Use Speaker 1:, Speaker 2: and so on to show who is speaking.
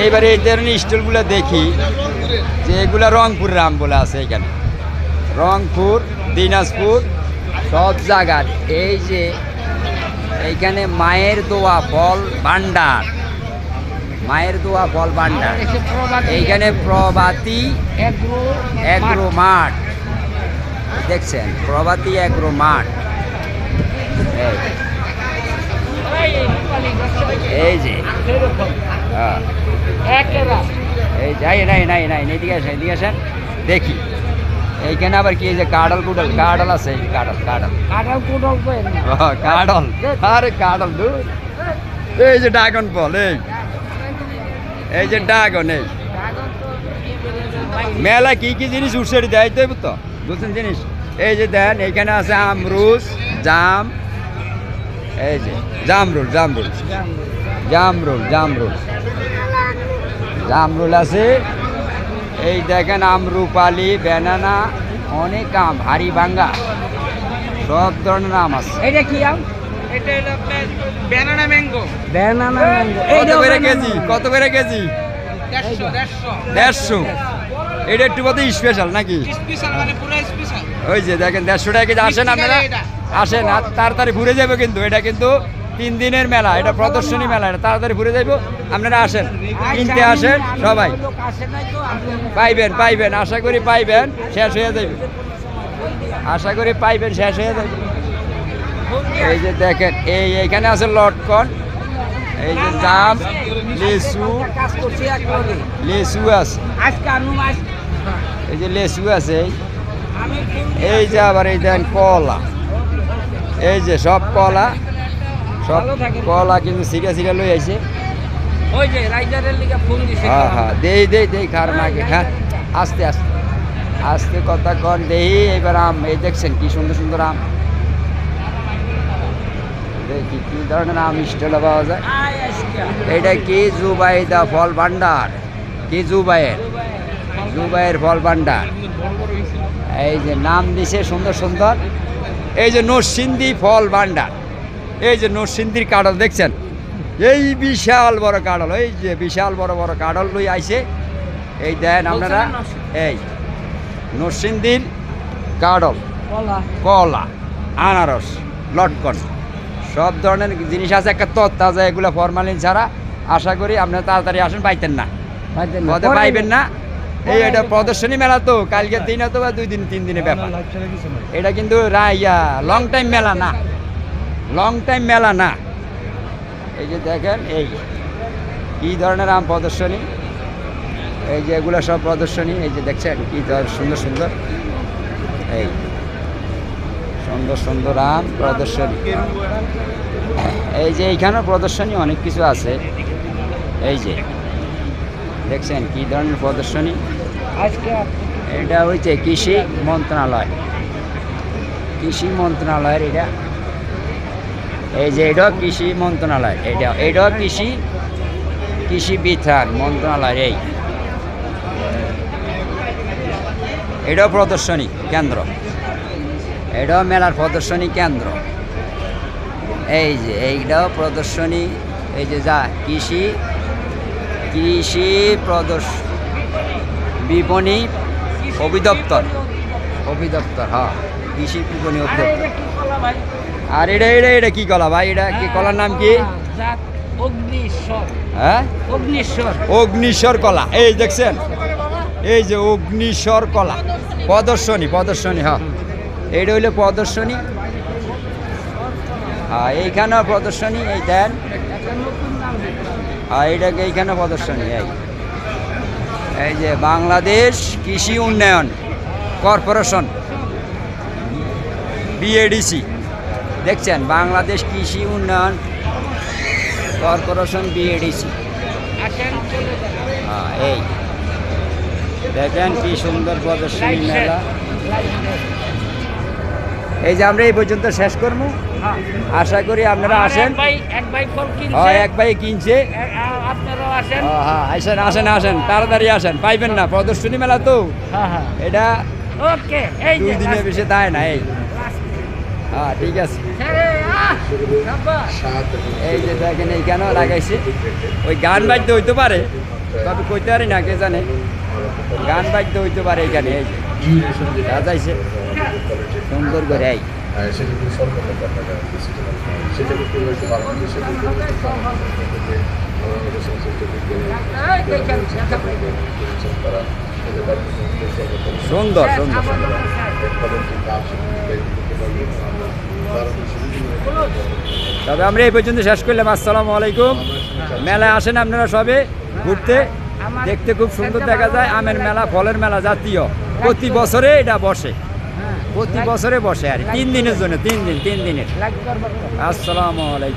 Speaker 1: এইবারে এই ধরনের স্টলগুলো দেখি যে এগুলা রংপুরের আম বলে আছে এখানে। রংপুর, দিনাজপুর, সব জায়গার। এই যে এইখানে মায়ের দোয়া, ফল ভান্ডার মায়ের দোয়া, ফল ভান্ডার এইখানে প্রভাতী অ্যাগ্রো মাঠ। দেখছেন? প্রভাতী অ্যাগ্রো মাঠ। এই, এই যে। হ্যাঁ। এই যাই নাই নাই নাই এদিকে আসেন এদিকে আসেন। দেখি। এইখানে আবার কি যে কাডল কুডল কাডল আছে এই কাডল কাডল ও, কাডল আরে কাডল দূর। এই যে ড্রাগন ফল এই। এই যে ড্রাগন এই। মেলা কি কি জিনিস উঠছে দেয় তো তো? বুঝছেন জিনিস? এই যে দেন এইখানে আছে আমরুস জাম এই যে জামরুল জামরুল। জামরুল জামরুল। জামরুল আছে। এই দেখেন আমরুপালি ব্যানানা অনেক আম হাড়ি ভাঙ্গা। সব ধরনের আম আছে।
Speaker 2: এটা কি আম?
Speaker 3: এটা হলো আপনার ব্যানানা ম্যাঙ্গো।
Speaker 2: ব্যানানা
Speaker 1: কত করে কেজি? কত করে কেজি?
Speaker 3: দেড়শো
Speaker 1: এটা একটু কত স্পেশাল নাকি?
Speaker 3: স্পেশাল মানে পুরো স্পেশাল
Speaker 1: ওই যে দেখেন দেড়শো টাকা কেজি আসেন আপনারা? আসেন, আর তাড়াতাড়ি ঘুরে যাবে কিন্তু, এটা কিন্তু তিন দিনের মেলা, এটা প্রদর্শনী মেলা, এটা তাড়াতাড়ি ঘুরে যাইব। আপনারা আসেন, কিনতে আসেন, সবাই। পাইবেন পাইবেন, আশা করি পাইবেন, শেষ হয়ে যাবে আশা করি পাইবেন, শেষ হয়ে যাবে এই যে দেখেন, এই এখানে আছে লটকন, এই যে জাম,
Speaker 2: লেসু
Speaker 1: লিচু আছে। এই যে লিচু আছে এই যে আবার এই দেন কলা। এই যে সব কলা সব কলা কিন্তু সিরিয়া সিরিয়া লই আইছে।
Speaker 2: ওই যে রাইডারের লিগে ফোন দিছে।
Speaker 1: হ্যাঁ হ্যাঁ দেই দেই দেই খার নাকি হ্যাঁ আস্তে আস্তে আস্তে কথা কন দেই এবার আম এই দেখছেন কি সুন্দর সুন্দর আম। দেখি কি ধরনের আম স্টলে পাওয়া যায়। এটা কি জুবাইদা ফল ভান্ডার? কি জুবাইয়ের? জুবাইয়ের ফল ভান্ডার। এই যে নাম দিছে সুন্দর সুন্দর। এই যে নরসিন্দি ফল ভান্ডার এই যে নরসিন্দির কাডল দেখছেন? এই বিশাল বড় কাডল এই যে বিশাল বড় বড় কাডল লই আইছে। এই দেন আপনারা এই নরসিন্দির কাডল কলা। আনারস লটকন সব ধরনের জিনিস আছে একটা তত্তাজা এগুলো ফরমালিন ছাড়া। আশা করি আপনারা তাড়াতাড়ি আসেন পাইতেন না। পাইবেন না। এই এটা প্রদর্শনী মেলা তো কালকে দিন অথবা দুই দিন তিন দিনের ব্যাপার। এটা কিন্তু রা- লং টাইম মেলা না। লং টাইম মেলা না। এই যে দেখেন এই কি ধরনের আম প্রদর্শনী? এই যে এগুলো সব প্রদর্শনী এই যে দেখছেন কি ধর সুন্দর সুন্দর। এই। সুন্দর সুন্দর আম প্রদর্শনী। এই যে এইখানেও প্রদর্শনী অনেক কিছু আছে। এই যে। দেখছেন কি ধরনের প্রদর্শনী?
Speaker 2: আজকে
Speaker 1: এটা হচ্ছে কৃষি মন্ত্রণালয়। কৃষি মন্ত্রণালয়ের এটা। এই যে এটাও কৃষি মন্ত্রণালয় এটা এটাও কৃষি কৃষি বিধান মন্ত্রণালয় এই। এটাও প্রদর্শনী কেন্দ্র। এটাও মেলার প্রদর্শনী কেন্দ্র। এই যে এইটাও প্রদর্শনী এই যে যা কৃষি কৃষি প্রদর্শ বিপণী অভিদপ্তর অভিদপ্তর হ্যাঁ কৃষি বিপণী অভিদপ্তর আর এটা এটা এটা কি কলা ভাই? এটা কি কলার নাম কি? হ্যাঁ?
Speaker 2: অগ্নিশ্বর।
Speaker 1: কলা। এই দেখছেন? এই যে অগ্নিশ্বর কলা। প্রদর্শনী প্রদর্শনী হ্যাঁ। এইটা হইল প্রদর্শনী। হ্যাঁ এইখানেও প্রদর্শনী এই দেন। আর এইটাকে এইখানে প্রদর্শনী, এই। এই যে বাংলাদেশ কৃষি উন্নয়ন কর্পোরেশন, বিএডিসি। দেখছেন? বাংলাদেশ কৃষি উন্নয়ন কর্পোরেশন, বিএডিসি। হ্যাঁ এই। দেখেন কি সুন্দর প্রদর্শনী মেলা। এই যে আমরা এই পর্যন্ত শেষ করব। আশা করি আপনারা
Speaker 2: আর
Speaker 1: আসেন। হ্যাঁ এক ভাই কিনছে।
Speaker 2: আসেন।
Speaker 1: হ্যাঁ আসেন আসেন আসেন তাড়াতাড়ি আসেন। পাইবেন না প্রদর্শনী মেলা তো।
Speaker 2: হ্যাঁ হ্যাঁ।
Speaker 1: এটা
Speaker 2: এই
Speaker 1: দুই
Speaker 2: যে
Speaker 1: দিনের বেশি দেয় না এই। হ্যাঁ ঠিক আছে। এই যে দেখেন এইখানেও লাগাইছে। ওই গান বাজতে হইতে পারে। তবে কইতে পারি না কে জানে। গান বাদ্য হইতে পারে এখানে এই যে। সাজাইছে সুন্দর করে এই।
Speaker 4: সেটা কিন্তু সেটা
Speaker 1: সুন্দর সুন্দর। তবে আমরা এই পর্যন্ত শেষ করলাম। আসসালামু আলাইকুম। মেলায় আসেন আপনারা সবে ঘুরতে। দেখতে খুব সুন্দর দেখা যায়। আমের মেলা ফলের মেলা জাতীয়। প্রতি বছরে এটা বসে। প্রতি বছরে বসে আর। তিন দিনের জন্য তিন দিন তিন দিনের। আসসালামু আলাইকুম।